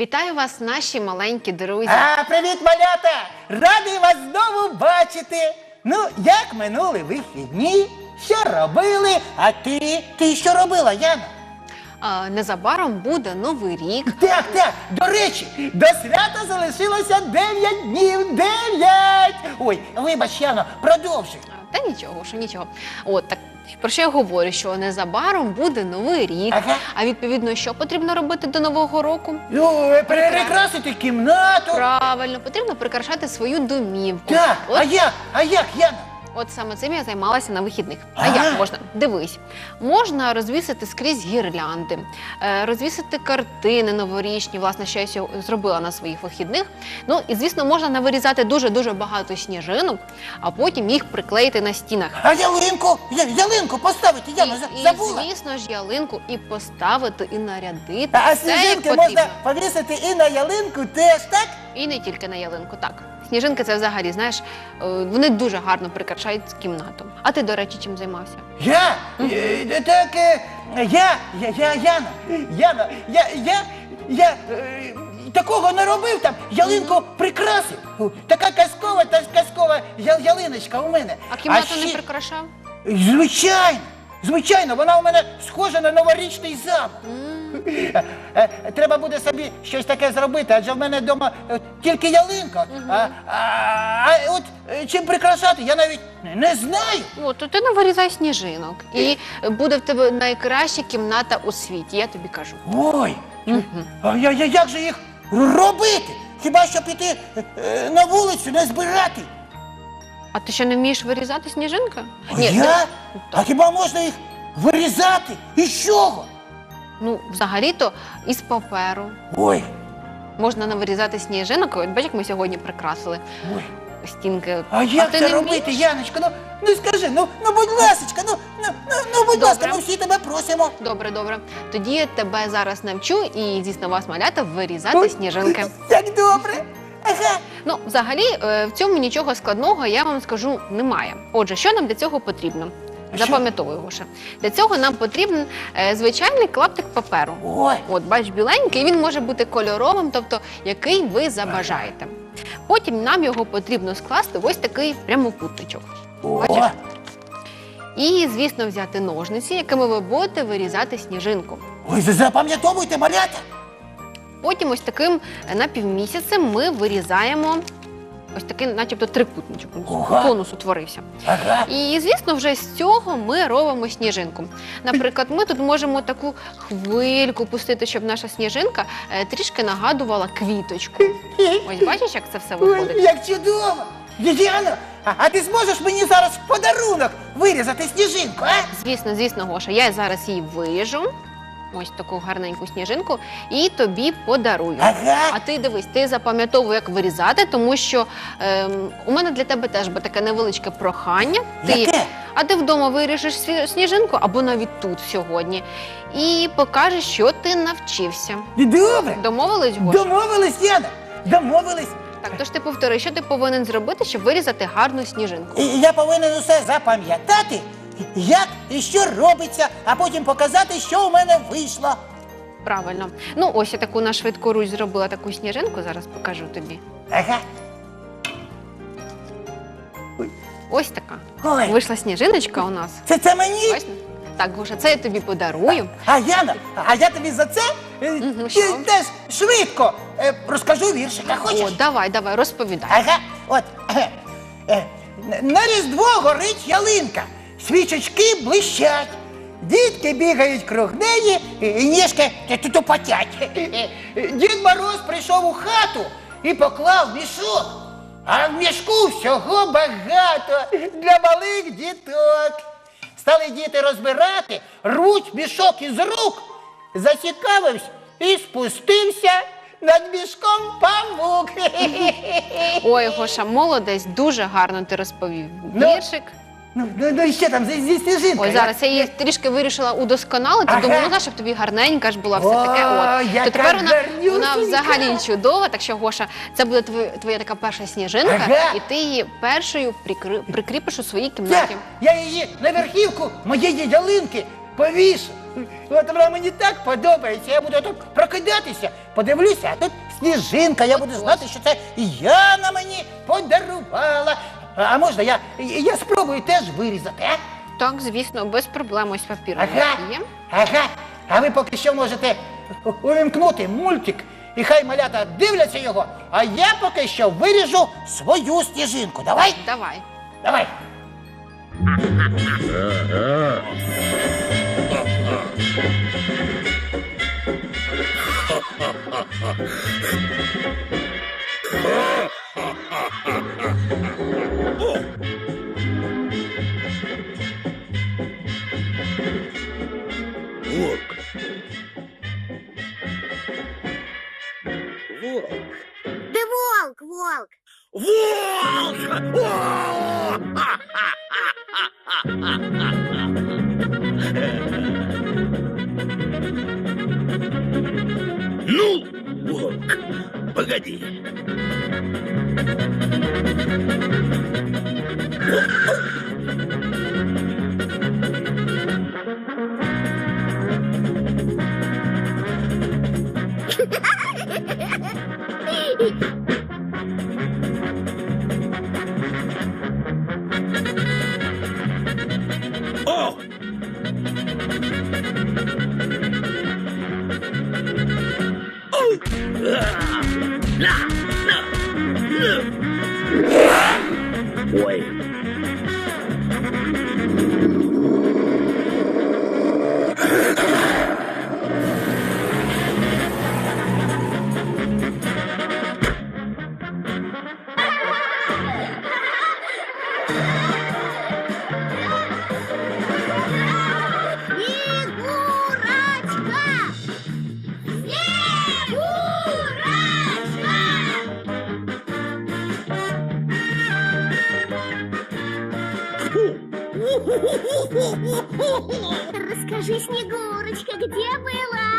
Вітаю вас, наші маленькі друзі. А, привіт, малята! Радий вас знову бачити. Ну, як минули вихідні? Що робили? А ти? Ти що робила, Яна? А, незабаром буде новий рік. Так, так, до речі, до свята залишилося 9 днів. 9! Ой, вибач, Яно, продовжуй. Та нічого, що нічого. От так про що я говорю? Що незабаром буде новий рік. Ага. А відповідно, що потрібно робити до нового року? Ну, е, перекрасити кімнату. Правильно, потрібно прикрашати свою домівку. Так, От, а як? А як, Яна? От саме цим я займалася на вихідних. А як можна? Дивись, можна розвісити скрізь гірлянди, е, розвісити картини новорічні, власне, що я зробила на своїх вихідних. Ну і звісно, можна навирізати дуже дуже багато сніжинок, а потім їх приклеїти на стінах. А ялинку? Я, ялинку поставити, Яна, за- і, і звісно ж, ялинку і поставити, і нарядити. А Все, сніжинки можна повісити і на ялинку теж, так? І не тільки на ялинку, так. Сніжинки це взагалі, знаєш, е, вони дуже гарно прикрашають кімнату. А ти, до речі, чим займався? Я? Е, Так, е, я, я, я, Яна, Яна, я, я, я такого не робив там, ялинку прикрасив. Така казкова та казкова ялиночка у мене. А кімнату не прикрашав? Звичайно, звичайно, вона у мене схожа на новорічний замок. Е, Треба буде собі щось таке зробити, адже в мене вдома е, тільки ялинка. А, а, а от е, чим прикрашати, я навіть не- знаю. О, то ти не вирізай сніжинок. І буде в тебе найкраща кімната у світі, я тобі кажу. Ой, а я, я, як же їх робити? Хіба що піти е, на вулицю, не збирати? А ти що не вмієш вирізати сніжинки? А я? А хіба можна їх вирізати? Із чого? Ну, взагалі-то із паперу. Ой, Можна навирізати сніжинок. От бачиш, як ми сьогодні прикрасили ой. стінки. А як ти це не робити, вмієш? Яночка? Ну, ну скажи, ну, ну будь ласочка, ну, ну, ну, ну будь Добре. ласка, ми всі тебе просимо. Добре, добре. Тоді я тебе зараз навчу і дійсно вас малята вирізати Ой, сніжинки. Як добре. Ага. Ну, взагалі, е, в цьому нічого складного, я вам скажу, немає. Отже, що нам для цього потрібно? Запам'ятовуй, Гоша. Для цього нам потрібен е, звичайний клаптик паперу. Ой, От, бач, біленький, він може бути кольоровим, тобто який ви забажаєте. Потім нам його потрібно скласти в ось такий прямокутничок. о, Бачиш? І, звісно, взяти ножниці, якими ви будете вирізати сніжинку. ой, за- запам'ятовуйте, малята. Потім ось таким е, напівмісяцем ми вирізаємо ось такий, начебто, трикутничок. Ага. Конус утворився. Ага. І звісно, вже з цього ми робимо сніжинку. Наприклад, ми тут можемо таку хвильку пустити, щоб наша сніжинка е, трішки нагадувала квіточку. Ось бачиш, як це все Ой, виходить? як чудово. Діана, а, а ти зможеш мені зараз в подарунок вирізати сніжинку, а? Звісно, звісно, Гоша, я зараз її виріжу. Ось таку гарненьку сніжинку, і тобі подарую. Ага. А ти дивись, ти запам'ятовуй, як вирізати, тому що ем, у мене для тебе теж буде таке невеличке прохання. Ти, Яке? а ти вдома виріжеш сві- сніжинку або навіть тут сьогодні, і покажеш, що ти навчився. Добре. Домовились, Гоша? Домовились, Яна. Домовились. Так, тож ти повтори, що ти повинен зробити, щоб вирізати гарну сніжинку. І я повинен усе запам'ятати, як і що робиться, а потім показати, що у мене вийшло. Правильно. Ну, ось я таку на швидку руч зробила таку сніжинку, зараз покажу тобі. Ага. Ось така. Ой, Вийшла сніжиночка у нас. це, це мені? Бачите? Так, Гоша, це я тобі подарую. А Яна, а я тобі за це е, Мгм, е, теж швидко е, розкажу віршика. Хочеш? О, давай, давай, розповідай. Ага, от. е, е, На Різдво горить ялинка, свічечки блищать. Дітки бігають круг неї, і ніжки тупотять. Дід Мороз прийшов у хату і поклав мішок. А в мішку всього багато для малих діток. Стали діти розбирати, рвуть мішок із рук. Зацікавився і спустився над мішком павук. Ой, Гоша, молодець, дуже гарно ти розповів Ну, віршик. Ну, ну, ну і ще там зі, зі сніжинкою. Ой, зараз я її трішки вирішила удосконалити. Ага. Думаю, ну, знаєш, щоб тобі гарненька ж була все таке. О. От. яка То тепер вона, вона гарнюсінька. взагалі чудова. Так що, Гоша, це буде твоя, твоя така перша сніжинка, Ага. і ти її першою прикри, прикріпиш у своїй Я, кімнаті. я її на верхівку моєї ялинки повішу. От вона мені так подобається. Я буду тут прокидатися, подивлюся, а тут сніжинка. Я буду знати, що це Яна мені подарувала. А можна я, я спробую теж вирізати, а? Так, звісно, без проблем ось папір у Ага, є. ага. А ви поки що можете увімкнути мультик, і хай малята дивляться його, а я поки що виріжу свою сніжинку. Давай, Давай. давай. Волк. Волк. Да волк, волк. Волк! О! Ну, волк, погоди. О! На! Расскажи, Снегурочка, где была?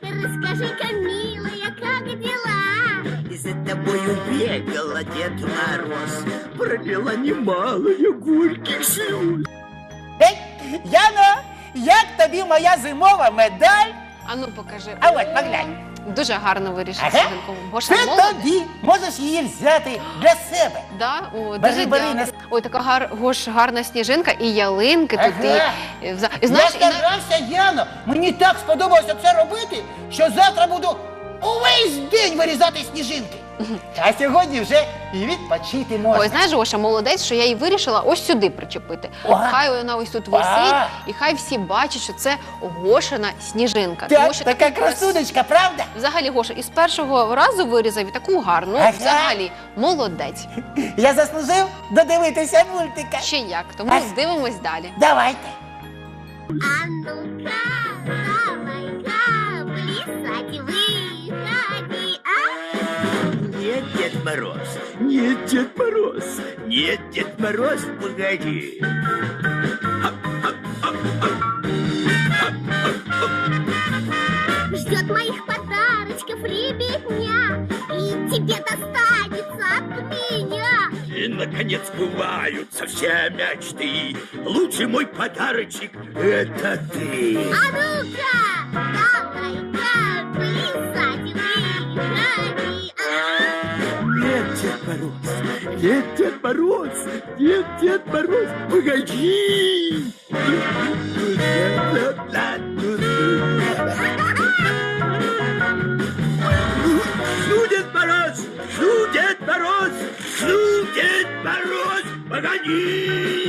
Расскажи-ка, милая, как дела? И за тобою бегала Дед Мороз, пролила немалое горьких слез. Ей, Яно, як тобі моя зимова медаль? А ну покажи. А от, поглянь. Дуже гарно вирішив Ага. Гоша, Це молодець. тобі. Можеш її взяти для себе. Да? О, Бери, дуже бери, дякую. Ой, така гар... Гош, гарна сніжинка і ялинки тут. Ага. І, і, і знаєш, я і Яно. Мені так сподобалося це робити, що завтра буду увесь день вирізати сніжинки. А сьогодні вже і відпочити можна. Ой, знаєш, Гоша, молодець, що я її вирішила ось сюди причепити. Ага. Хай вона ось тут висить, Ага. і хай всі бачать, що це Гошина сніжинка. так, що така таку крас- красунечка, правда? Взагалі, Гоша, із першого разу вирізав і таку гарну. Ага. Взагалі, молодець. Я заслужив додивитися мультика. Ще як. Тому Ага. дивимось далі. Давайте. А ну-ка, Дед Мороз, нет, Дед Мороз, нет, Дед Мороз, погоди. Ждет моих подарочков ребятня, и тебе достанется от меня. И, наконец, сбываются все мечты. Лучший мой подарочек — это ты. А ну-ка, Нет, Дед Мороз, Дед, Дед Мороз, погоди. Ну, Дед Мороз, ну, Дед Мороз, ну, Дед Мороз, погоди.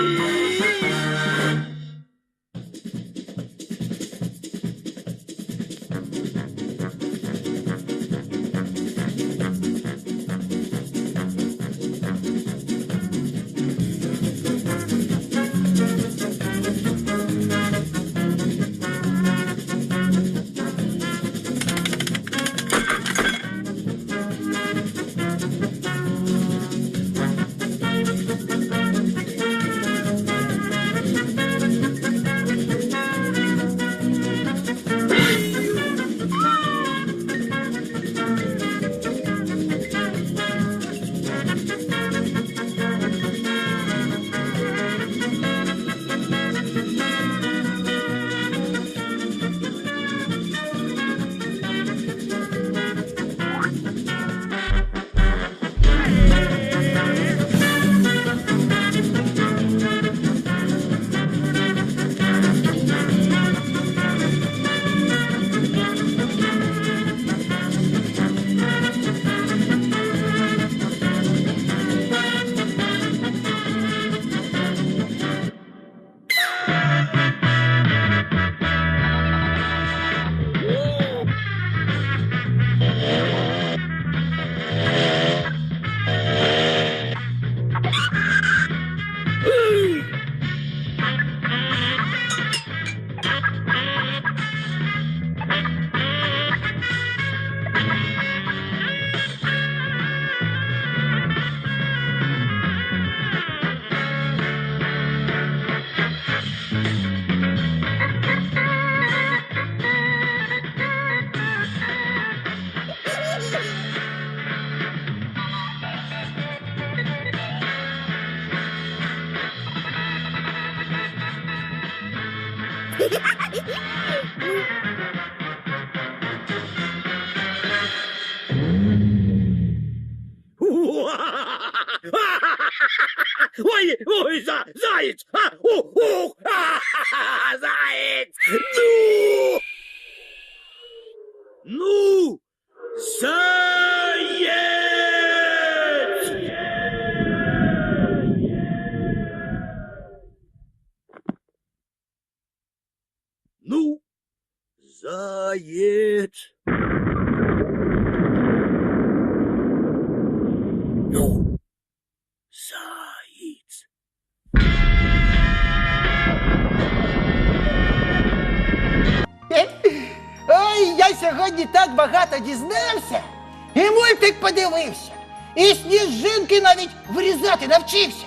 Ой, ой, за, заяц! А, у, у, а, заяц! Ну! Ну! Заяц! Сьогодні так багато дізнався. І мультик подивився. І сніжинки навіть вирізати навчився.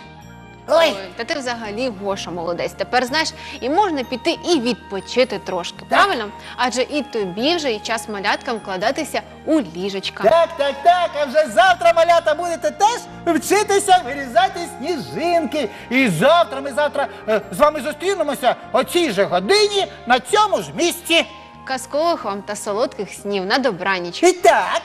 Ой, Ой, та ти взагалі Гоша молодець. Тепер знаєш, і можна піти і відпочити трошки. Правильно? Адже і тобі вже і час маляткам вкладатися у ліжечка. так, так, так. А вже завтра, малята, будете теж вчитися вирізати сніжинки. І завтра ми завтра е, з вами зустрінемося о цій же годині на цьому ж місці. Казкових вам та солодких снів на добраніч. І так.